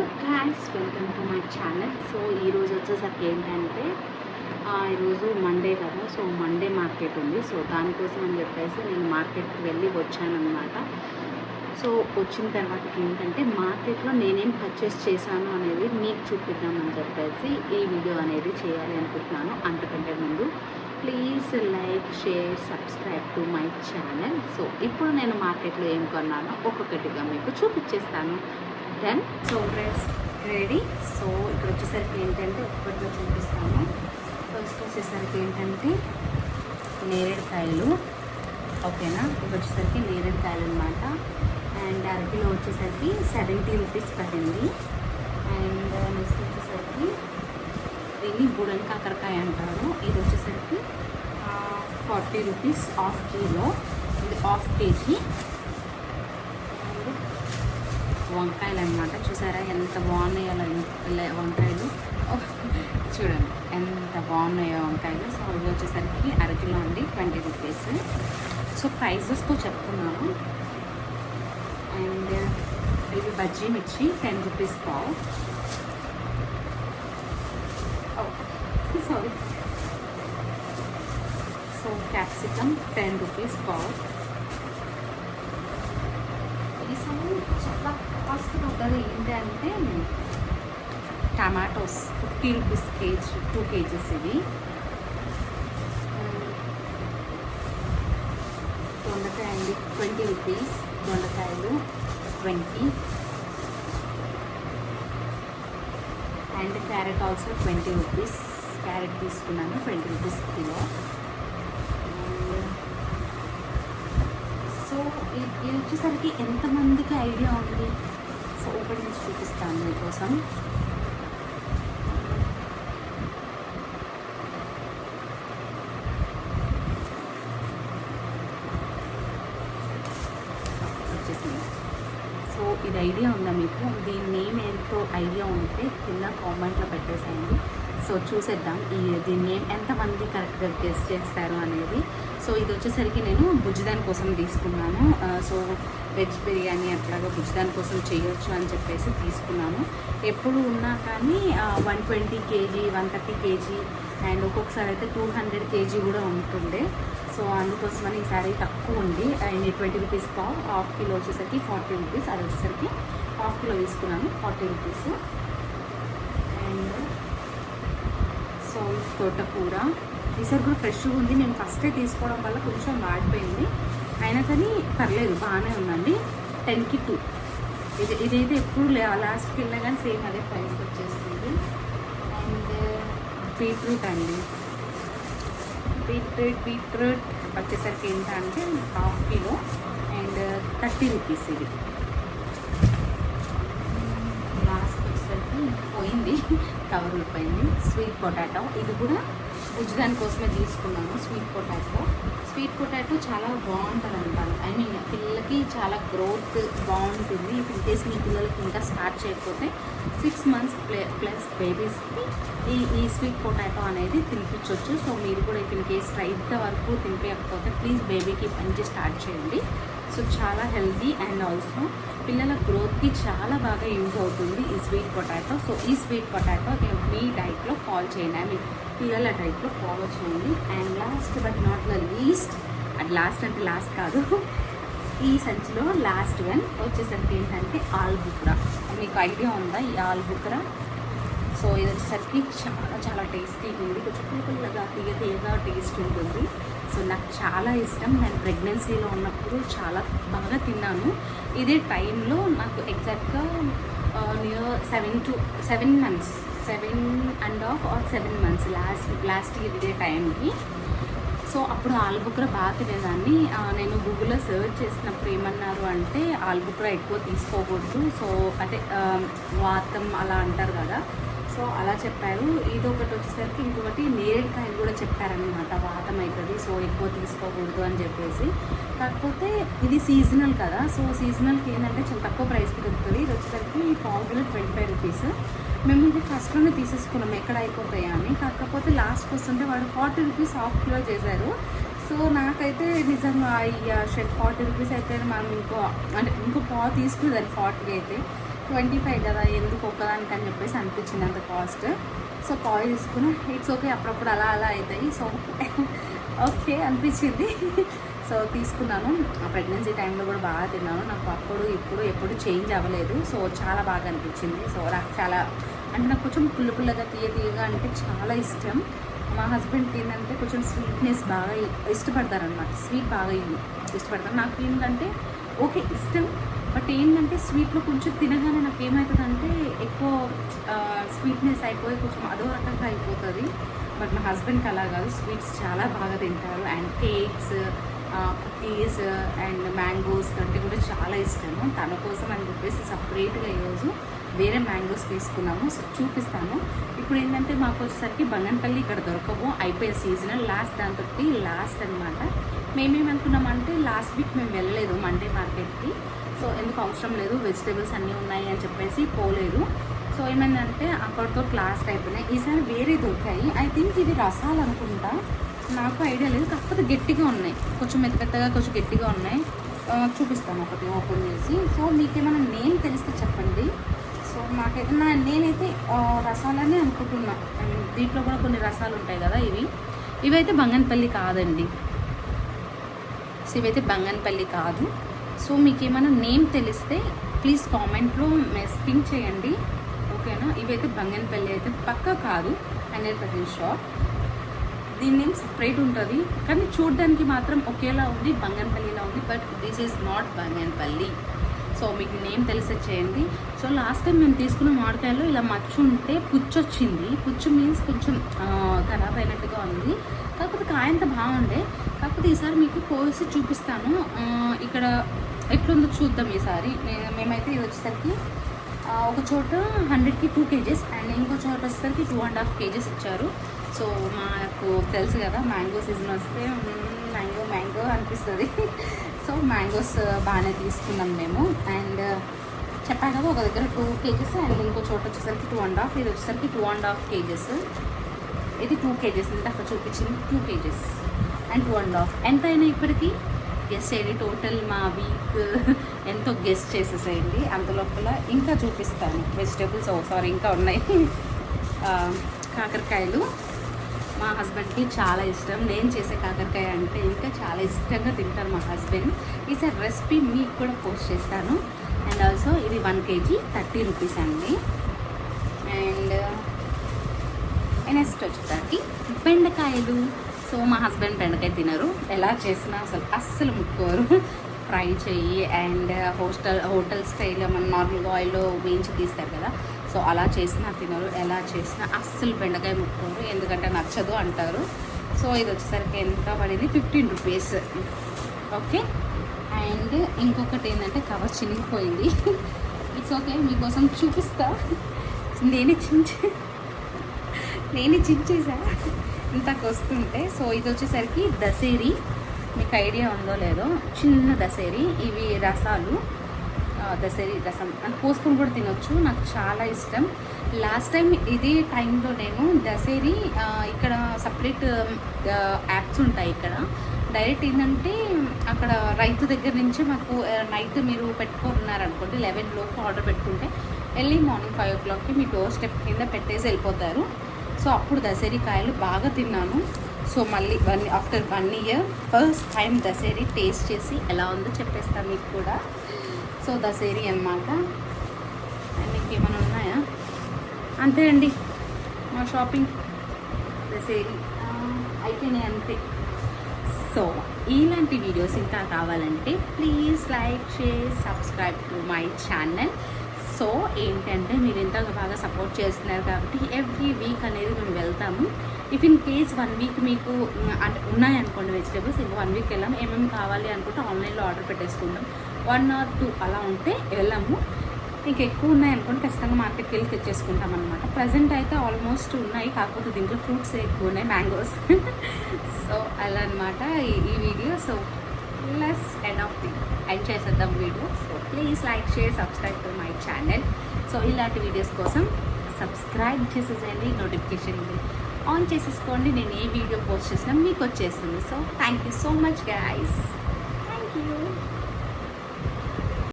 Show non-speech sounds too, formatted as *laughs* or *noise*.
Hello guys welcome to my channel so ఈరోజు వచ్చేసరికి ఏంటంటే ఈరోజు మండే కదా సో మండే మార్కెట్ ఉంది. సో దానికోసం అని చెప్పేసి నేను మార్కెట్కి వెళ్ళి వచ్చానమాట సో వచ్చిన తర్వాత ఏంటంటే మార్కెట్లో నేనేం పర్చేస్ చేశాను అనేది మీకు చూపిద్దామని చెప్పేసి ఈ వీడియో అనేది చేయాలి అనుకుంటున్నాను. అంతకంటే ముందు please like share subscribe to my channel so ఇప్పుడు నేను మార్కెట్లో ఏం కొన్నానో ఒక్కొక్కటిగా మీకు చూపించేస్తాను. Done so dress ready. So ఇక్కడ వచ్చేసరికి ఏంటంటే ఒక్కటిలో చూపిస్తాను ఫస్ట్ వచ్చేసరికి ఏంటంటే నేరేడుకాయలు. ఓకేనా? ఇక్కడ వచ్చేసరికి నేరేడుకాయలు అనమాట అండ్ అరకిలో వచ్చేసరికి సెవెంటీ రూపీస్ పడింది. అండ్ నెక్స్ట్ వచ్చేసరికి దీన్ని బుడన్ కాకరకాయ అంటారు. ఇది వచ్చేసరికి ఫార్టీ రూపీస్ హాఫ్ కిలో ఇది హాఫ్ కేజీ వంకాయలు అనమాట చూసారా ఎంత బాగున్నాయో అలా వంకాయలు. చూడండి ఎంత బాగున్నాయో వంకాయలు. సో ఇవి వచ్చేసరికి అరకిలో అండి ట్వంటీ రూపీస్. సో ప్రైజెస్తో చెప్తున్నాను. అండ్ ఇవి బజ్జీ మిర్చి టెన్ రూపీస్ పావు. Sorry. So capsicum ten rupees పావు. ఈ చాలా కాస్ట్ ఉంటుంది ఏంటి అంటే tomatoes fifty rupees KG two KGs ఇవి. దొండకాయ అండి ట్వంటీ రూపీస్ దొండకాయలు twenty and carrot also twenty rupees carrot తీసుకున్నాను ట్వంటీ రూపీస్ కిలో సో ఇ- ఇది వచ్చేసరికి ఎంతమందికి ఐడియా ఉంది? సో ఒకటి నుంచి చూపిస్తాను మీకోసం. సో ఇది ఐడియా ఉందా మీకు? దీని నేమ్ ఏంటో ఐడియా ఉంటే కింద కామెంట్లో పెట్టేసేయండి. సో చూసేద్దాం. ఈ దీని నేమ్ ఎంతమంది కరెక్ట్గా గెస్ట్ చేస్తారు అనేది. సో ఇది వచ్చేసరికి నేను బుజ్జిదాని కోసం తీసుకున్నాను. సో వెజ్ బిర్యానీ అట్లాగా బుజ్జిదాని కోసం చేయొచ్చు అని చెప్పేసి తీసుకున్నాను. ఎప్పుడు ఉన్నా కానీ one twenty KG one thirty KG and ఒక్కొక్కసారి అయితే టూ హండ్రెడ్ కేజీ కూడా ఉంటుండే. సో అందుకోసమని ఈసారి తక్కువ ఉంది. అండ్ ట్వంటీ రూపీస్ పావు హాఫ్ కిలో వచ్చేసరికి ఫార్టీ రూపీస్ అది వచ్చేసరికి హాఫ్ కిలో తీసుకున్నాను ఫార్టీ రూపీస్ అండ్ సో తోటకూర. ఈసారి కూడా ఫ్రెష్గా ఉంది. నేను ఫస్టే తీసుకోవడం వల్ల కొంచెం వాడిపోయింది. అయినా కానీ పర్లేదు బాగానే ఉందండి. టెన్కి టూ ఇది ఇదైతే ఎప్పుడు లాస్ట్కి వెళ్ళినా కానీ సేమ్ అదే ప్రైస్ వచ్చేస్తుంది. అండ్ బీట్రూట్ uh, అండి. బీట్రూట్ బీట్రూట్ వచ్చేసరికి ఏంటంటే half kilo and thirty rupees ఇది. పోయింది కవర్ ఊడిపోయింది స్వీట్ పొటాటో ఇది కూడా ఉజ్జాని కోసమే తీసుకున్నాను స్వీట్ పొటాటో స్వీట్ పొటాటో చాలా బాగుంటుంది అంటారు ఐ మీన్ పిల్లలకి చాలా గ్రోత్ బాగుంటుంది. ఇన్ కేస్ మీ పిల్లలకి ఇంకా స్టార్ట్ చేయకపోతే సిక్స్ మంత్స్ ప్లే ప్లస్ బేబీస్కి ఈ ఈ స్వీట్ పొటాటో అనేది తినిపించవచ్చు సో మీరు కూడా ఇన్ కేస్ రైట్ వరకు తినిపించకపోతే ప్లీజ్ బేబీకి మంచి స్టార్ట్ చేయండి. సో చాలా హెల్తీ అండ్ ఆల్సో పిల్లల గ్రోత్కి చాలా బాగా యూజ్ అవుతుంది ఈ స్వీట్ పొటాటో సో ఈ స్వీట్ పొటాటో మీ డైట్లో ఫాలో చేయండి. ఐ మీన్ పిల్లల డైట్లో ఫాలో చేయండి. And last but not the least అది లాస్ట్ అంటే లాస్ట్ కాదు ఈ సంచిలో లాస్ట్ వన్ వచ్చేసరికి ఏంటంటే ఆల్బుక్రా మీకు ఐడియా ఉందా ఈ ఆల్బుక్రా సో ఇది వచ్చేసరికి చాలా చాలా టేస్టీగా ఉంది. కొంచెం పుల్లగా తీయ తీయగా టేస్ట్ ఉంటుంది. సో నాకు చాలా ఇష్టం. నేను ప్రెగ్నెన్సీలో ఉన్నప్పుడు చాలా బాగా తిన్నాను. ఇదే టైంలో నాకు ఎగ్జాక్ట్గా near seven to seven months seven and half or seven months last last ఇదే టైంకి. సో అప్పుడు ఆల్బుక్రా బాగా తినేదాన్ని. నేను గూగుల్లో సెర్చ్ చేసినప్పుడు ఏమన్నారు అంటే ఆల్బుక్రా ఎక్కువ తీసుకోకూడదు. సో అంటే వాతం అలా అంటారు కదా. సో అలా చెప్పారు. ఇది ఒకటి వచ్చేసరికి ఇంకొకటి నేరేడుకాయలు కూడా చెప్పారనమాట వాతం అవుతుంది సో ఎక్కువ తీసుకోకూడదు అని చెప్పేసి. కాకపోతే ఇది సీజనల్ కదా సో సీజనల్కి ఏంటంటే చాలా తక్కువ ప్రైస్కి దొరుకుతుంది. ఇది వచ్చేసరికి పావు కిలో ట్వంటీ ఫైవ్ రూపీస్. మేము ఇది ఫస్ట్లోనే తీసేసుకున్నాం ఎక్కడ అయిపోతాయా అని. కాకపోతే లాస్ట్కి వస్తుంటే వాడు ఫార్టీ రూపీస్ హాఫ్ కిలో చేశారు. సో నాకైతే నిజంగా ఇక షర్ట్ ఫార్టీ రూపీస్ అయితే మనం ఇంకో అంటే ఇంకో పావు తీసుకునేదాన్ని ఫార్టీ అయితే. ట్వంటీ ఫైవ్ కదా ఎందుకు ఒక్కదానికి అని చెప్పేసి అనిపించింది అంత కాస్ట్. సో కాయ్ తీసుకుని ఇట్స్ ఓకే అప్పుడప్పుడు అలా అలా అవుతాయి. సో ఓకే అనిపించింది. సో తీసుకున్నాను. ఆ ప్రెగ్నెన్సీ టైంలో కూడా బాగా తిన్నాను. నాకు అప్పుడు ఇప్పుడు ఎప్పుడు చేంజ్ అవ్వలేదు. సో చాలా బాగా అనిపించింది. సో నాకు చాలా అంటే నాకు కొంచెం పుల్ల పుల్లగా తీయ తీయగా అంటే చాలా ఇష్టం. మా హస్బెండ్కి ఏంటంటే కొంచెం స్వీట్నెస్ బాగా ఇష్టపడతారనమాట స్వీట్ బాగా ఇష్టపడతారు. నాకు ఏంటంటే ఓకే ఇష్టం. బట్ ఏంటంటే స్వీట్లో కొంచెం తినగానే నాకు ఏమవుతుందంటే ఎక్కువ స్వీట్నెస్ అయిపోయి కొంచెం అదో రకంగా అయిపోతుంది. బట్ మా హస్బెండ్కి అలా కాదు. స్వీట్స్ చాలా బాగా తింటారు. And cakes cookies and mangoes కంటే కూడా చాలా ఇష్టము. తన కోసం అని చెప్పేసి సపరేట్గా ఈరోజు వేరే మ్యాంగోస్ తీసుకున్నాము. చూపిస్తాను. ఇప్పుడు ఏంటంటే మాకు వచ్చేసరికి బంగన్పల్లి ఇక్కడ దొరకవు. అయిపోయే సీజన్ లాస్ట్ దాంతో లాస్ట్ అనమాట మేమేమనుకున్నామంటే లాస్ట్ వీక్ మేము వెళ్ళలేదు మండే మార్కెట్కి. సో ఎందుకు అవసరం లేదు వెజిటేబుల్స్ అన్నీ ఉన్నాయి అని చెప్పేసి పోలేదు. సో ఏమైందంటే అక్కడితో క్లాస్ అయిపోయినాయి. ఈసారి వేరే దొరికాయి. ఐ థింక్ ఇది రసాలు అనుకుంటా. నాకు ఐడియా లేదు. కాకపోతే గట్టిగా ఉన్నాయి. కొంచెం మెత్త మెత్తగా కొంచెం గట్టిగా ఉన్నాయి. చూపిస్తాను ఒకటి ఓపెన్ చేసి. సో మీకేమైనా నేమ్ తెలిస్తే చెప్పండి. సో మాకైతే నా నేనైతే రసాలని రసాలనే అనుకుంటున్నా. దీంట్లో కూడా కొన్ని రసాలు ఉంటాయి కదా ఇవి. ఇవైతే బంగన్పల్లి కాదండి. సో ఇవైతే బంగన్పల్లి కాదు. సో మీకు ఏమైనా నేమ్ తెలిస్తే ప్లీజ్ కామెంట్లో మెస్ పింక్ చేయండి. ఓకేనా? ఇవైతే బంగన్పల్లి అయితే పక్కా కాదు. Hundred percent shop. దీని నేమ్ సపరేట్ ఉంటుంది. కానీ చూడడానికి మాత్రం ఒకేలా ఉంది బంగన్పల్లిలా ఉంది. But this is not Banganapalli. So మీకు నేమ్ తెలిసే చేయండి. సో లాస్ట్ టైం మేము తీసుకున్న మామిడికాయలో ఇలా మచ్చు ఉంటే పుచ్చు వచ్చింది పుచ్చు మీన్స్ కొంచెం ఖరాబ్ అయినట్టుగా ఉంది. కాకపోతే అంత బాగుండే కాకపోతే ఈసారి మీకు కోసి చూపిస్తాను. ఇక్కడ ఎట్లుందో చూద్దాం ఈసారి. మేమైతే ఇది వచ్చేసరికి ఒక చోట హండ్రెడ్కి టూ కేజెస్ అండ్ ఇంకో చోట వచ్చేసరికి టూ అండ్ హాఫ్ కేజెస్ ఇచ్చారు. సో మాకు తెలుసు కదా మ్యాంగో సీజన్ వస్తే మ్యాంగో మ్యాంగో అనిపిస్తుంది. *laughs* సో మ్యాంగోస్ బాగానే తీసుకున్నాం మేము. అండ్ చెప్పాను కదా ఒక దగ్గర టూ కేజెస్ అండ్ ఇంకో చోట వచ్చేసరికి టూ అండ్ హాఫ్ ఇది వచ్చేసరికి టూ అండ్ హాఫ్ కేజెస్. ఇది టూ కేజెస్ ఇంత అక్కడ చూపించింది two KGs and two and half ఎంత అయినా ఇప్పటికీ గెస్ట్ చేయండి టోటల్ మా వీక్ *laughs* ఎంతో గెస్ట్ చేసేసేయండి. అంత లోపల ఇంకా చూపిస్తాను. వెజిటేబుల్స్ ఓ సారీ ఇంకా ఉన్నాయి. *laughs* కాకరకాయలు. మా హస్బెండ్కి చాలా ఇష్టం. నేను చేసే కాకరకాయ అంటే ఇంకా చాలా ఇష్టంగా తింటారు మా హస్బెండ్ ఈసారి రెసిపీ మీకు కూడా పోస్ట్ చేస్తాను. అండ్ ఆల్సో ఇది వన్ కేజీ థర్టీ రూపీస్ అండి. నెక్స్ట్ వచ్చేసరికి బెండకాయలు. సో మా హస్బెండ్ బెండకాయ తినరు. ఎలా చేసినా అసలు అస్సలు ముట్టుకోరు. ఫ్రై చెయ్యి అండ్ హోస్టల్ హోటల్ స్టైల్ మన నార్మల్గా ఆయిల్లో వేయించి తీస్తారు కదా. సో అలా చేసినా తినరు. ఎలా చేసినా అస్సలు బెండకాయ ముట్టుకోరు. ఎందుకంటే నచ్చదు అంటారు. సో ఇది వచ్చేసరికి ఎంత పడింది? Fifteen rupees. ఓకే? అండ్ ఇంకొకటి ఏంటంటే కవర్ చినిగిపోయింది. *laughs* It's okay. మీకోసం చూపిస్తా. నేనే చించి నేనే చించేసా ఇంతకు వస్తుంటే సో ఇది వచ్చేసరికి దసేరి మీకు ఐడియా ఉందో లేదో చిన్న దసేరి ఇవి రసాలు. దసేరి రసం. అని పోసుకొని కూడా తినొచ్చు. నాకు చాలా ఇష్టం. లాస్ట్ టైం ఇదే టైంలో నేను దసేరి ఇక్కడ సపరేట్ యాప్స్ ఉంటాయి ఇక్కడ. డైరెక్ట్ ఏంటంటే అక్కడ రైతు దగ్గర నుంచి మాకు నైట్ మీరు పెట్టుకున్నారనుకోండి లెవెన్ లోపు ఆర్డర్ పెట్టుకుంటే ఎర్లీ మార్నింగ్ ఫైవ్ ఓ క్లాక్కి మీ డోర్ స్టెప్ కింద పెట్టేసి వెళ్ళిపోతారు. సో అప్పుడు దసరి కాయలు బాగా తిన్నాను. సో మళ్ళీ one after one year first time దసరి taste చేసి ఎలా ఉందో చెప్పేస్తాను మీకు కూడా. సో దసేరి అన్నమాట. అండ్ ఇంకేమైనా ఉన్నాయా? అంతే అండి. మా షాపింగ్ దసేరి. ఆ, అయిపోయినాయి అంతే. సో ఇలాంటి వీడియోస్ ఇంకా కావాలంటే please like share subscribe to my channel so ఏంటంటే మీరు ఇంత బాగా సపోర్ట్ చేస్తున్నారు కాబట్టి ఎవ్రీ వీక్ అనేది మేము వెళ్తాము if in case one week మీకు అంటే ఉన్నాయనుకోండి వెజిటేబుల్స్ ఇంకా వన్ వీక్ వెళ్ళాము ఏమేమి కావాలి అనుకుంటే ఆన్లైన్లో ఆర్డర్ పెట్టేసుకుంటాం వన్ ఆర్ టూ అలా ఉంటే వెళ్ళాము. ఇంకా ఎక్కువ ఉన్నాయి అనుకోండి ఖచ్చితంగా మార్కెట్కి వెళ్ళి తెచ్చేసుకుంటాం అనమాట ప్రజెంట్ అయితే ఆల్మోస్ట్ ఉన్నాయి. కాకపోతే దీంట్లో ఫ్రూట్స్ ఎక్కువ ఉన్నాయి మ్యాంగోస్ *laughs* సో అలా అనమాట ఈ ఈ video so less off end చేసేద్దాం video. So please like share subscribe to my channel so ఇలాంటి వీడియోస్ కోసం సబ్స్క్రైబ్ చేసేసేయండి నోటిఫికేషన్ ఆన్ చేసేసుకోండి నేను ఏ వీడియో పోస్ట్ చేసినా మీకు వచ్చేస్తుంది. So thank you so much guys